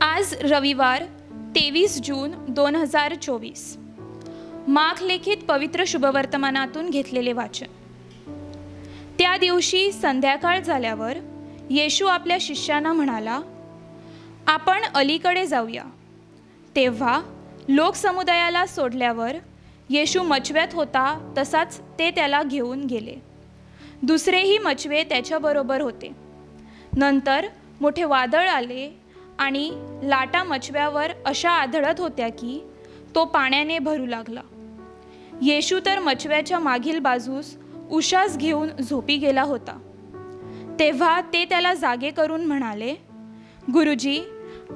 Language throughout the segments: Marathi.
आज रविवार तेवीस जून दोन हजार चोवीस. माख पवित्र शुभवर्तमानातून घेतलेले वाचन. त्या दिवशी संध्याकाळ झाल्यावर येशू आपल्या शिष्यांना म्हणाला आपण अलीकडे जाऊया. तेव्हा लोकसमुदायाला सोडल्यावर येशू मचव्यात होता तसाच ते त्याला घेऊन गेले. दुसरेही मचवे त्याच्याबरोबर होते. नंतर मोठे वादळ आले आणि लाटा मचव्यावर अशा आढळत होत्या की तो पाण्याने भरू लागला. येशू तर मचव्याच्या मागील बाजूस उशास घेऊन झोपी गेला होता. तेव्हा ते त्याला जागे करून म्हणाले गुरुजी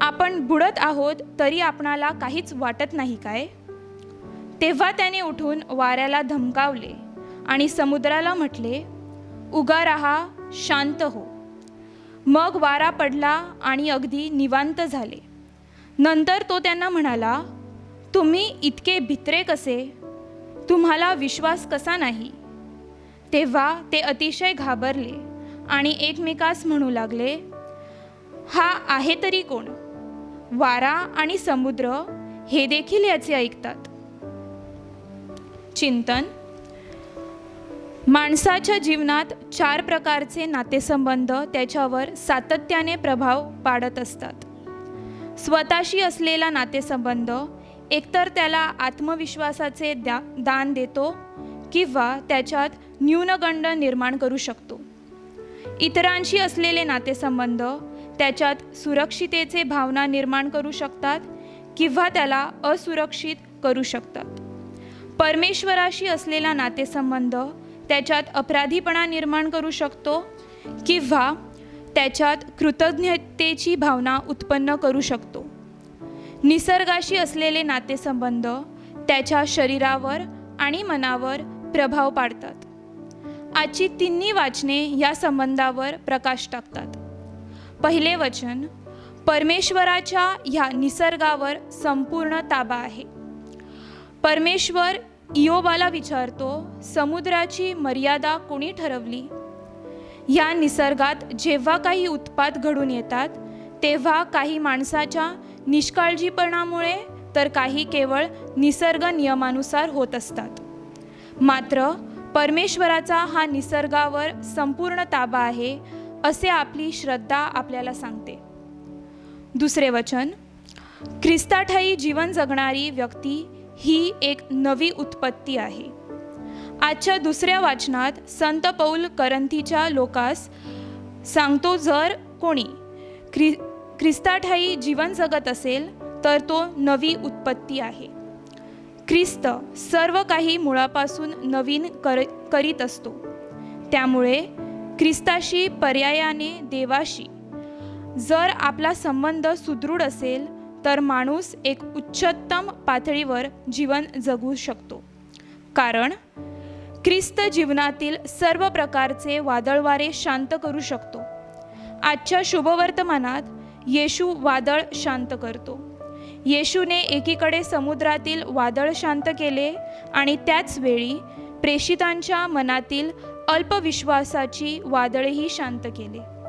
आपण बुडत आहोत तरी आपणाला काहीच वाटत नाही काय? तेव्हा त्याने उठून वाऱ्याला धमकावले आणि समुद्राला म्हटले उगा राहा शांत हो. मग वारा पडला आणि अगदी निवांत झाले. नंतर तो त्यांना म्हणाला तुम्ही इतके भित्रे कसे? तुम्हाला विश्वास कसा नाही? तेव्हा ते अतिशय घाबरले आणि एकमेकास म्हणू लागले हा आहे तरी कोण? वारा आणि समुद्र हे देखील याचे ऐकतात. चिंतन माणसाच्या जीवनात चार प्रकारचे नातेसंबंध त्याच्यावर सातत्याने प्रभाव पाडत असतात. स्वतःशी असलेला नातेसंबंध एकतर त्याला आत्मविश्वासाचे द्या दान देतो किंवा त्याच्यात न्यूनगंड निर्माण करू शकतो. इतरांशी असलेले नातेसंबंध त्याच्यात सुरक्षितेचे भावना निर्माण करू शकतात किंवा त्याला असुरक्षित करू शकतात. परमेश्वराशी असलेला नातेसंबंध त्याच्यात अपराधीपणा निर्माण करू शकतो किंवा त्याच्यात कृतज्ञतेची भावना उत्पन्न करू शकतो. निसर्गाशी असलेले नातेसंबंध त्याच्या शरीरावर आणि मनावर प्रभाव पाडतात. आजची तिन्ही वाचने या संबंधावर प्रकाश टाकतात. पहिले वचन परमेश्वराच्या ह्या निसर्गावर संपूर्ण ताबा आहे. परमेश्वर इयोबाला विचारतो समुद्राची मर्यादा कोणी ठरवली? या निसर्गात जेव्हा काही उत्पात घडून येतात तेव्हा काही माणसाच्या निष्काळजीपणामुळे तर काही केवळ निसर्ग नियमानुसार होत असतात. मात्र परमेश्वराचा हा निसर्गावर संपूर्ण ताबा आहे असे आपली श्रद्धा आपल्याला सांगते. दुसरे वचन ख्रिस्ताठाई जीवन जगणारी व्यक्ती ही एक नवी उत्पत्ती आहे. आजच्या दुसऱ्या वाचनात संत पौल करंथीच्या लोकास सांगतो जर कोणी ख्रि ख्रिस्ताठाई जीवन जगत असेल तर तो नवी उत्पत्ती आहे. ख्रिस्त सर्व काही मुळापासून नवीन कर करीत असतो. त्यामुळे ख्रिस्ताशी पर्यायाने देवाशी जर आपला संबंध सुदृढ असेल तर माणूस एक उच्चतम पातळीवर जीवन जगू शकतो. कारण ख्रिस्त जीवनातील सर्व प्रकारचे वादळवारे शांत करू शकतो. आजच्या शुभवर्तमानात येशू वादळ शांत करतो. येशूने एकीकडे समुद्रातील वादळ शांत केले आणि त्याच वेळी प्रेषितांच्या मनातील अल्पविश्वासाची वादळही शांत केले.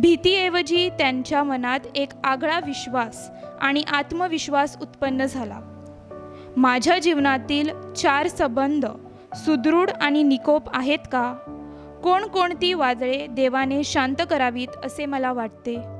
भीतीऐवजी त्यांच्या मनात एक आगळा विश्वास आणि आत्मविश्वास उत्पन्न झाला. माझ्या जीवनातील चार संबंध सुदृढ आणि निकोप आहेत का? कोणकोणती वादळे देवाने शांत करावीत असे मला वाटते.